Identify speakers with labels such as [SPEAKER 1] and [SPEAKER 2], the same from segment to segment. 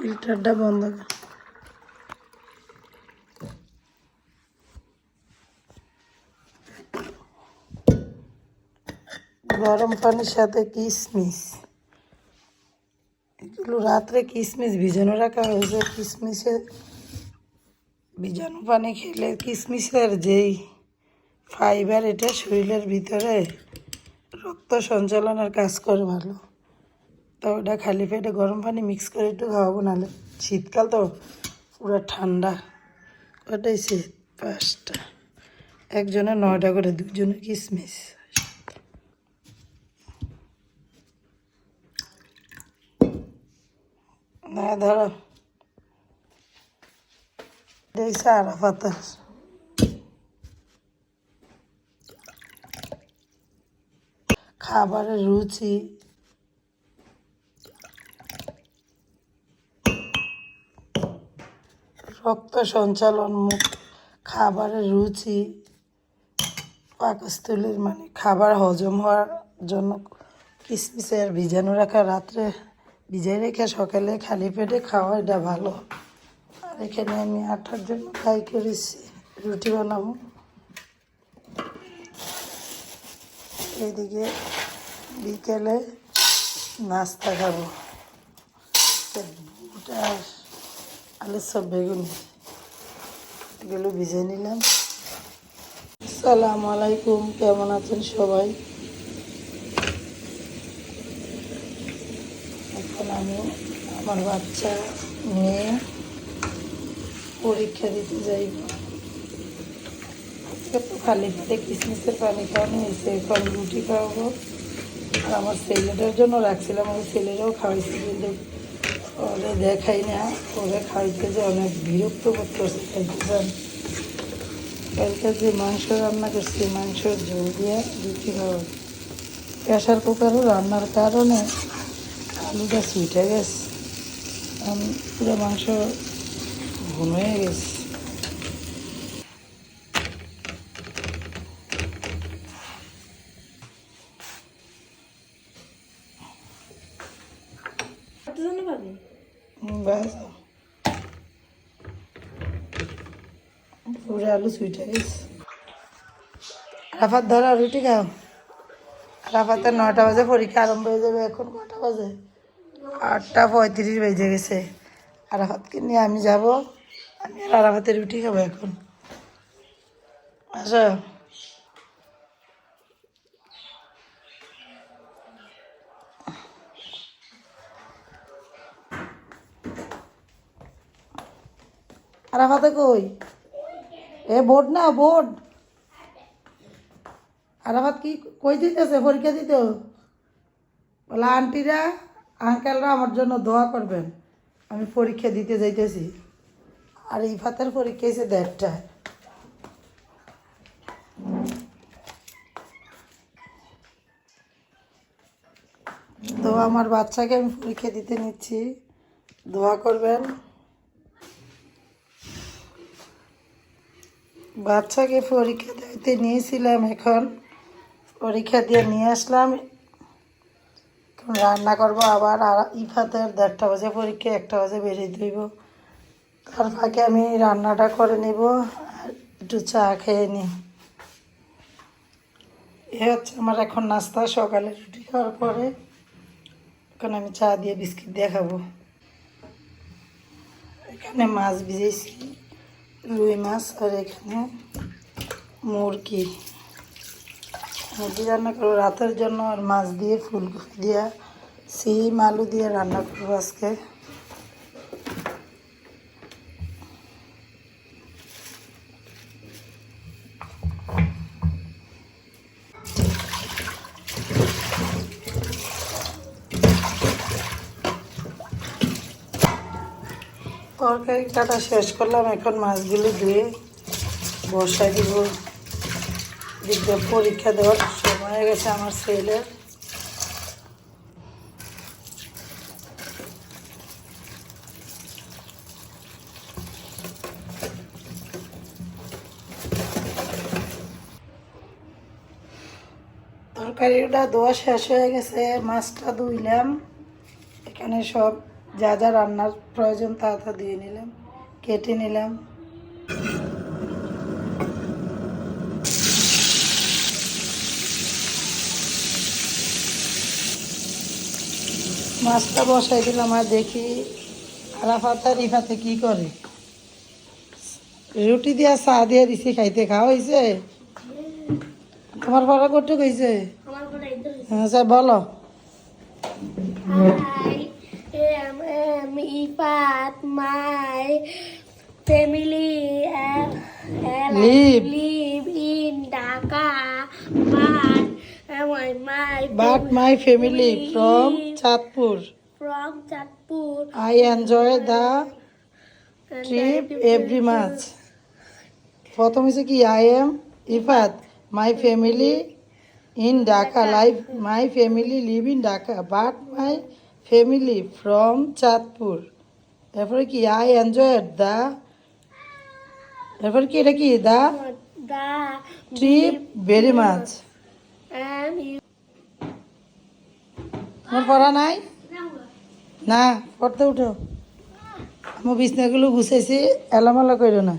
[SPEAKER 1] ফিল্টারটা বন্ধ কর। গরম পানির সাথে কিশমিশ এগুলো রাত্রে কিশমিশ ভিজানো রাখা হয়েছে। কিশমিশে ভিজানো পানি খেলে কিশমিশের যেই ফাইবার, এটা শরীরের ভিতরে রক্ত সঞ্চালনের কাজ করে ভালো। তো ওটা খালি পেটে গরম পানি মিক্স করে একটু খাওয়াবো, নাহলে শীতকাল তো পুরো ঠান্ডা। ওটাই শীত পাঁচটা। একজনের নয়টা করে দুজনের কিশমিশ না, ধরো। দেখছে আরাফাতার। খাবারের রুচি। রক্ত সঞ্চালন মুখ খাবারের রুচি পাকস্থলীর মানে খাবার হজম হওয়ার জন্য কিশমিশের ভিজানো রাখা রাত্রে ভিজাই রেখে সকালে খালি পেটে খাওয়া এটা ভালো। আর এখানে আমি আটার জন্য ফ্রাই করেছি, রুটি বানাবো। এদিকে বিকেলে নাস্তা খাব। বুটা আলুর সব বেগুন। এগুলো ভিজে নিলাম। আসসালামু আলাইকুম, কেমন আছেন সবাই? এখন আমি আমার বাচ্চা মেয়ে পরীক্ষা দিতে যাইব। তো খালি পেটে কিসমিসের পানি খাওয়ানো হয়েছে, এখন রুটি খাওয়াবো। আর আমার ছেলেটার জন্য রাখছিলাম, আমার ছেলেরাও খাওয়াইছি কিন্তু। ওরে দেখাই না, ওরে খাইতে যে অনেক বিরক্ত করতেছে খাইতে চান কালকে যে মাংস রান্না করছি মাংসের জল দিয়ে রুটি খাওয়া। প্রেশার কুকারও রান্নার কারণে আলুটা সুইটে গেছে। পুরো মাংস ঘুমিয়ে গেছে। পুরো আলু সুইটে গেছে রাফাত ধরো রুটি খাও। রাফাতের নটা বাজে, পরীক্ষা আরম্ভ হয়ে যাবে এখন কটা বাজে? আটটা পঁয়ত্রিশ বেজে গেছে। আরাফাতকে নিয়ে আমি যাব। আমি আর আরাফাতের রুটি খাব এখন। আসো। আরাফাতে কই? এ বোর্ড না বোর্ড আরাফাত কি, কই দিতেছে? পরীক্ষা দিতে? বলে, আন্টিরা আঙ্কেলরা আমার জন্য দোয়া করবেন। আমি পরীক্ষা দিতে যাইতেছি। আর ইফাতের পরীক্ষা হয়েছে দেড়টায়। তো আমার বাচ্চাকে আমি পরীক্ষা দিতে নিচ্ছি। দোয়া করবেন। বাচ্চাকে পরীক্ষা দিতে নিয়েছিলাম এখন। পরীক্ষা দিয়ে নিয়ে আসলাম। রান্না করব আবার ইফাতের দেড়টা বাজে পরীক্ষা, একটা বাজে বেরিয়ে দিব। তার ফাঁকে আমি রান্নাটা করে নিব, আর একটু চা খেয়ে নিই। এ হচ্ছে আমার এখন নাস্তা, সকালে রুটি খাওয়ার পরে। এখন আমি চা দিয়ে বিস্কিট দিয়ে খাব। এখানে মাছ ভিজেছি। রুই মাছ আর এখানে মুরগি মুরগি রান্না করব রাতের জন্য আর মাছ দিয়ে ফুলকপি দিয়ে সিম আলু দিয়ে রান্না করব আজকে তরকারি কাটা শেষ করলাম, এখন মাছগুলো ধুয়ে বসাই দিব। দিকটা পরীক্ষা দেওয়ার সময় হয়ে গেছে আমার ছেলের। তরকারিটা ধোয়া শেষ হয়ে গেছে, মাছটা ধুইলাম। এখানে সব যা যা রান্নার প্রয়োজন তা তা দিয়ে নিলাম কেটে নিলাম। মাছটা বসাই দিলাম আর দেখি আরাফাত আর রিফাতে কি করে। রুটি দিয়া চা দিয়া দিছি খাইতে খাওয়া হয়েছে তোমার পড়া করতে কইছে
[SPEAKER 2] ইধর
[SPEAKER 1] হ্যাঁ স্যার বলো।
[SPEAKER 2] Hi, am am Ifat, my family uh,
[SPEAKER 1] Live.
[SPEAKER 2] live in Dhaka, but uh, my my
[SPEAKER 1] but my family from Chandpur
[SPEAKER 2] from Chatpur.
[SPEAKER 1] I enjoy the trip every much প্রথম হচ্ছে কি I am Ifat my family in Dhaka life my family live in Dhaka but my family from Chandpur. এরপরে কি I enjoy the এরপরে কি এটা কি the
[SPEAKER 2] The
[SPEAKER 1] trip very
[SPEAKER 2] you.
[SPEAKER 1] তোমার পড়া নাই? না পড়তে উঠো। আমার বিছনাগুলো গুছাইছি এলামালা করো না।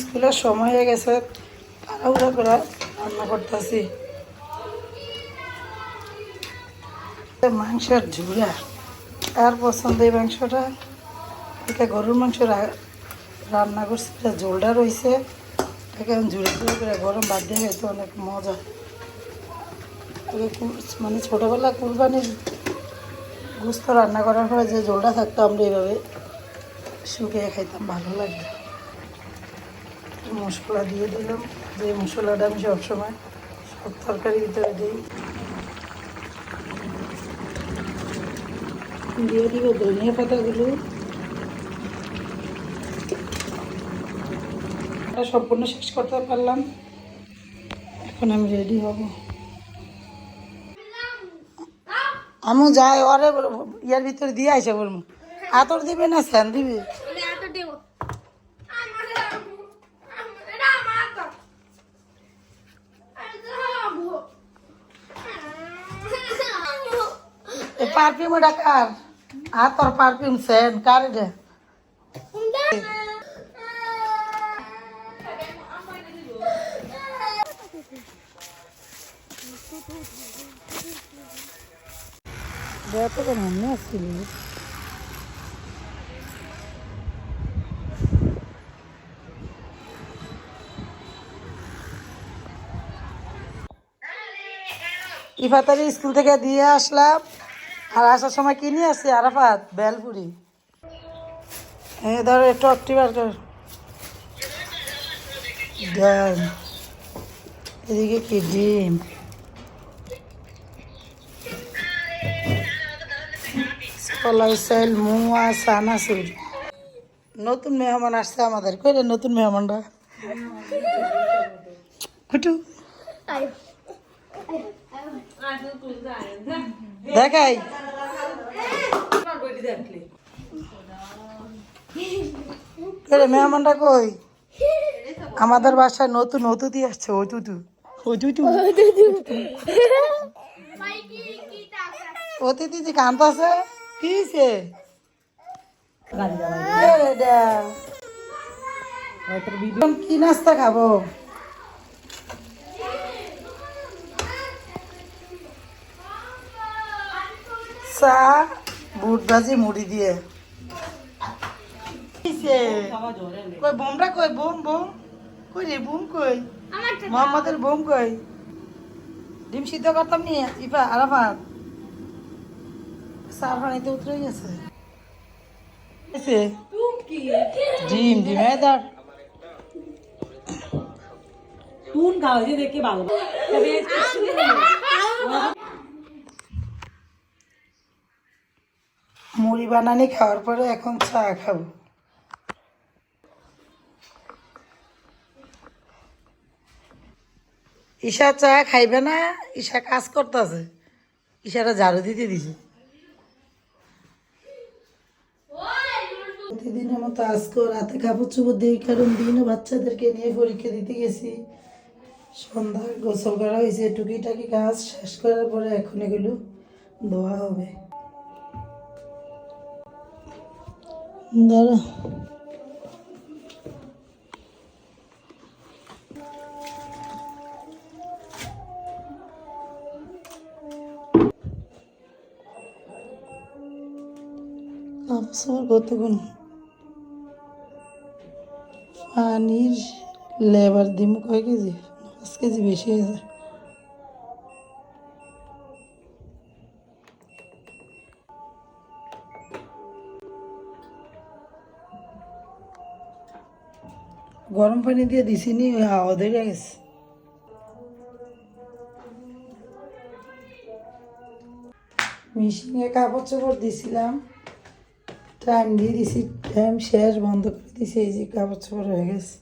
[SPEAKER 1] স্কুলের সময় হয়ে গেছে, তাড়াহুড়া করে রান্না করতেছি। মাংসের ঝুড়া। আর পছন্দ এই মাংসটা? এটা গরুর মাংস রান্না করছি, এটা ঝোলটা রয়েছে এটাকে ঝুড়ে ঝুড়ে করে গরম বাদ দিয়ে খাইতে অনেক মজা। মানে ছোটোবেলা কুরবানির গুস্ত রান্না করার পরে যে ঝোলটা থাকতো আমরা এইভাবে শুকিয়ে খাইতাম, ভালো লাগতো। মশলা দিয়ে দিলাম। যে মশলাটা আমি সবসময় সব তরকারির ভিতরে দিই। দিয়ে দিব ধনিয়া পাতাগুলো। সম্পূর্ণ শেষ করতে পারলাম। এখন আমি রেডি হব। আমি যাই, ওরে ইয়ার ভিতরে দিয়ে আইসে বলব। আতর দিবে না, স্যান দিবে
[SPEAKER 2] আমি এত দেব আমার এটা আমার তো
[SPEAKER 1] এই পারফিউম এটা কার? আর তোর পারফিউম সেন কার এটা? দেখো ইফাতারি স্কুল থেকে দিয়ে আসলাম। আর আসার সময় কিনে আসছি? আরাফাত বেলপুরি। এই ধর একটু অক্টিভার কর। ডাল এদিকে কি ডিম? কলাই চাইল মুয়া সানাসুর নতুন মেহমান আসছে আমাদের। কই রে নতুন মেহমানরা? কুটু। দেখাই। মেহমানটা কই? আমাদের বাসায় নতুন অতিথি আসছে অতুতু অতুতু অতিথি যে কান্ত আছে কি কি নাস্তা খাব? চা বুট ভাজি মুড়ি দিয়ে? কই বোমরা কই? বোম বোম। কই রে বোম কই? মোহাম্মদের বোম কই? ডিম সিদ্ধ করতাম নি ইফা আরাফাত। সার পানিতে উতরে গেছে। ডিম
[SPEAKER 3] তুন দেখে ভালো।
[SPEAKER 1] মুড়ি বানানি খাওয়ার পরে এখন চা খাব। ঈশা চা খাইবে না, ঈশা কাজ করতেছে। ঈশারা ঝাড়ু দিতে দিছে। প্রতিদিনের মতো আজকেও রাতে কাপড় চোপড় দিই, কারণ দিনও বাচ্চাদেরকে নিয়ে পরীক্ষা দিতে গেছি। সন্ধ্যা গোসল করা হয়েছে, টুকিটাকি কাজ শেষ করার পরে এখন এগুলো ধোয়া হবে। দাঁড়া আমার কতক্ষণ পানির লেবার দিম কয় কেজি পাঁচ কেজি বেশি হয়েছে গরম পানি দিয়ে দিছি নি হাওয়া ধরে গেছে। মেশিনে কাপড় চোপড় দিছিলাম টাইম দিয়ে দিছি টাইম শেষ, বন্ধ করে দিছি, এই যে কাপড় চোপড় হয়ে গেছে।